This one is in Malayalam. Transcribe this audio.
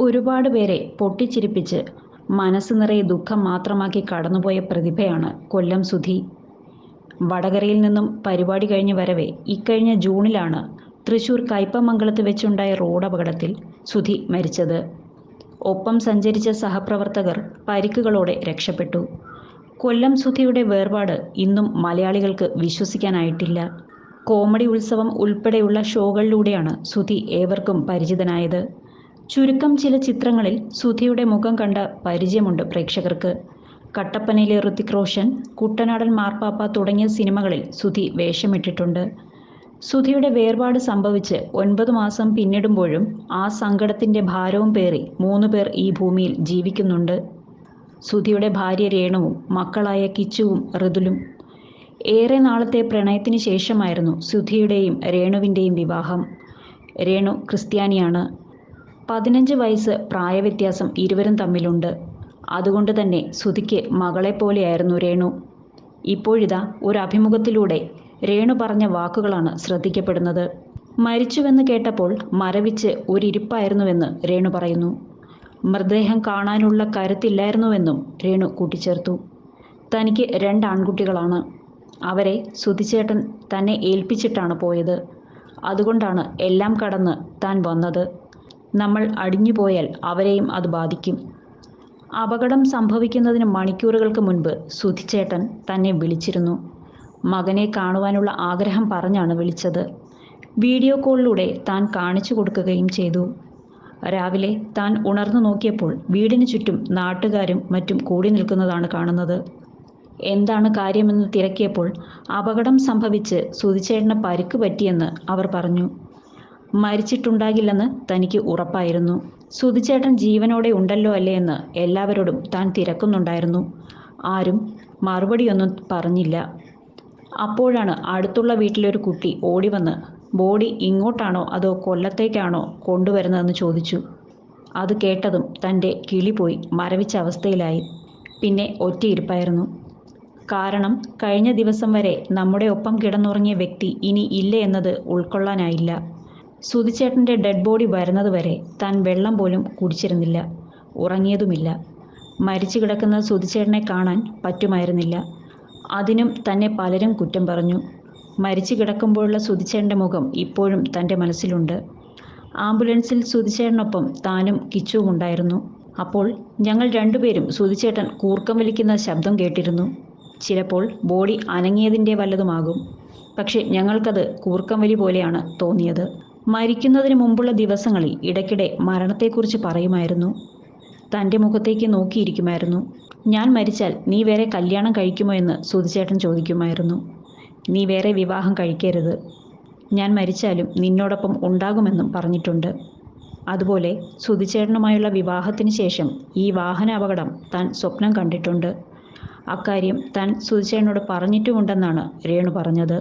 ഒരുപാട് പേരെ പൊട്ടിച്ചിരിപ്പിച്ച് മനസ്സ് നിറയെ ദുഃഖം മാത്രമാക്കി കടന്നുപോയ പ്രതിഭയാണ് കൊല്ലം സുധി. വടകരയിൽ നിന്നും പരിപാടി കഴിഞ്ഞ് വരവെ ഇക്കഴിഞ്ഞ ജൂണിലാണ് തൃശൂർ കയ്പമംഗലത്ത് വെച്ചുണ്ടായ റോഡ് അപകടത്തിൽ സുധി മരിച്ചത്. ഒപ്പം സഞ്ചരിച്ച സഹപ്രവർത്തകർ പരിക്കുകളോടെ രക്ഷപ്പെട്ടു. കൊല്ലം സുധിയുടെ വേർപാട് ഇന്നും മലയാളികൾക്ക് വിശ്വസിക്കാനായിട്ടില്ല. കോമഡി ഉത്സവം ഉൾപ്പെടെയുള്ള ഷോകളിലൂടെയാണ് സുധി ഏവർക്കും പരിചിതനായത്. ചുരുക്കം ചില ചിത്രങ്ങളിൽ സുധയുടെ മുഖം കണ്ട പരിചയമുണ്ട് പ്രേക്ഷകർക്ക്. കട്ടപ്പനയിലെ ഋതിക് റോഷൻ കുട്ടനാടൻ മാർപ്പാപ്പ തുടങ്ങിയ സിനിമകളിൽ സുധി വേഷമിട്ടിട്ടുണ്ട്. സുധിയുടെ വേർപാട് സംഭവിച്ച് ഒൻപത് മാസം പിന്നിടുമ്പോഴും ആ സങ്കടത്തിന്റെ ഭാരവും പേറി മൂന്ന് പേർ ഈ ഭൂമിയിൽ ജീവിക്കുന്നുണ്ട്. സുധിയുടെ ഭാര്യ രേണുവും മക്കളായ കിച്ചുവും ഋതുലും. ഏറെ നാളത്തെ പ്രണയത്തിന് ശേഷമായിരുന്നു സുധിയുടെയും രേണുവിന്റെയും വിവാഹം. രേണു ക്രിസ്ത്യാനിയാണ്. പതിനഞ്ച് വയസ്സ് പ്രായവ്യത്യാസം ഇരുവരും തമ്മിലുണ്ട്. അതുകൊണ്ട് തന്നെ സുധിക്ക് മകളെപ്പോലെയായിരുന്നു രേണു. ഇപ്പോഴിതാ ഒരു അഭിമുഖത്തിലൂടെ രേണു പറഞ്ഞ വാക്കുകളാണ് ശ്രദ്ധിക്കപ്പെടുന്നത്. മരിച്ചുവെന്ന് കേട്ടപ്പോൾ മരവിച്ച് ഒരിരിപ്പായിരുന്നുവെന്ന് രേണു പറയുന്നു. മൃതദേഹം കാണാനുള്ള കരുത്തില്ലായിരുന്നുവെന്നും രേണു കൂട്ടിച്ചേർത്തു. തനിക്ക് രണ്ട് ആൺകുട്ടികളാണ്. അവരെ സുധിച്ചേട്ടൻ തന്നെ ഏൽപ്പിച്ചിട്ടാണ് പോയത്. അതുകൊണ്ടാണ് എല്ലാം കടന്ന് താൻ വന്നത്. നമ്മൾ അടിഞ്ഞുപോയാൽ അവരെയും അത് ബാധിക്കും. അപകടം സംഭവിക്കുന്നതിന് മണിക്കൂറുകൾക്ക് മുൻപ് സുധിച്ചേട്ടൻ തന്നെ വിളിച്ചിരുന്നു. മകനെ കാണുവാനുള്ള ആഗ്രഹം പറഞ്ഞാണ് വിളിച്ചത്. വീഡിയോ കോളിലൂടെ താൻ കാണിച്ചു കൊടുക്കുകയും ചെയ്തു. രാവിലെ താൻ ഉണർന്നു നോക്കിയപ്പോൾ വീടിന് ചുറ്റും നാട്ടുകാരും മറ്റും കൂടി നിൽക്കുന്നതാണ് കാണുന്നത്. എന്താണ് കാര്യമെന്ന് തിരക്കിയപ്പോൾ അപകടം സംഭവിച്ച് സുധിച്ചേട്ടന് പരിക്ക് പറ്റിയെന്ന് അവർ പറഞ്ഞു. മരിച്ചിട്ടുണ്ടാകില്ലെന്ന് തനിക്ക് ഉറപ്പായിരുന്നു. സുധിച്ചേട്ടൻ ജീവനോടെ ഉണ്ടല്ലോ അല്ലേ എന്ന് എല്ലാവരോടും താൻ തിരക്കുന്നുണ്ടായിരുന്നു. ആരും മറുപടിയൊന്നും പറഞ്ഞില്ല. അപ്പോഴാണ് അടുത്തുള്ള വീട്ടിലൊരു കുട്ടി ഓടി വന്ന് ബോഡി ഇങ്ങോട്ടാണോ അതോ കൊല്ലത്തേക്കാണോ കൊണ്ടുവരുന്നതെന്ന് ചോദിച്ചു. അത് കേട്ടതും തന്റെ കിളി പോയി മരവിച്ച അവസ്ഥയിലായി. പിന്നെ ഒറ്റയിരുപ്പായിരുന്നു. കാരണം കഴിഞ്ഞ ദിവസം വരെ നമ്മുടെ ഒപ്പം കിടന്നുറങ്ങിയ വ്യക്തി ഇനി ഇല്ല എന്നത് ഉൾക്കൊള്ളാനായില്ല. സുധിച്ചേട്ടന്റെ ഡെഡ് ബോഡി വരുന്നതുവരെ താൻ വെള്ളം പോലും കുടിച്ചിരുന്നില്ല. ഉറങ്ങിയതുമില്ല. മരിച്ചു കിടക്കുന്ന സുധിച്ചേട്ടനെ കാണാൻ പറ്റുമായിരുന്നില്ല. അതിനും തന്നെ പലരും കുറ്റം പറഞ്ഞു. മരിച്ചു കിടക്കുമ്പോഴുള്ള സുധിച്ചേട്ടന്റെ മുഖം ഇപ്പോഴും തന്റെ മനസ്സിലുണ്ട്. ആംബുലൻസിൽ സുധിച്ചേട്ടനൊപ്പം താനും കിച്ചുവും ഉണ്ടായിരുന്നു. അപ്പോൾ ഞങ്ങൾ രണ്ടുപേരും സുധിച്ചേട്ടൻ കൂർക്കം വലിക്കുന്ന ശബ്ദം കേട്ടിരുന്നു. ചിലപ്പോൾ ബോഡി അനങ്ങിയതിന്റെ വല്ലതുമാകും. പക്ഷേ ഞങ്ങൾക്കത് കൂർക്കം വലി പോലെയാണ് തോന്നിയത്. മരിക്കുന്നതിന് മുമ്പുള്ള ദിവസങ്ങളിൽ ഇടയ്ക്കിടെ മരണത്തെക്കുറിച്ച് പറയുമായിരുന്നു. തന്റെ മുഖത്തേക്ക് നോക്കിയിരിക്കുമായിരുന്നു. ഞാൻ മരിച്ചാൽ നീ വേറെ കല്യാണം കഴിക്കുമോ എന്ന് സുധിച്ചേട്ടൻ ചോദിക്കുമായിരുന്നു. നീ വേറെ വിവാഹം കഴിക്കരുത്. ഞാൻ മരിച്ചാലും നിന്നോടൊപ്പം ഉണ്ടാകുമെന്നും പറഞ്ഞിട്ടുണ്ട്. അതുപോലെ സുധിച്ചേട്ടനുമായുള്ള വിവാഹത്തിന് ശേഷം ഈ വാഹന അപകടം താൻ സ്വപ്നം കണ്ടിട്ടുണ്ട്. അക്കാര്യം താൻ സുധിച്ചേട്ടനോട് പറഞ്ഞിട്ടുമുണ്ടെന്നാണ് രേണു പറഞ്ഞത്.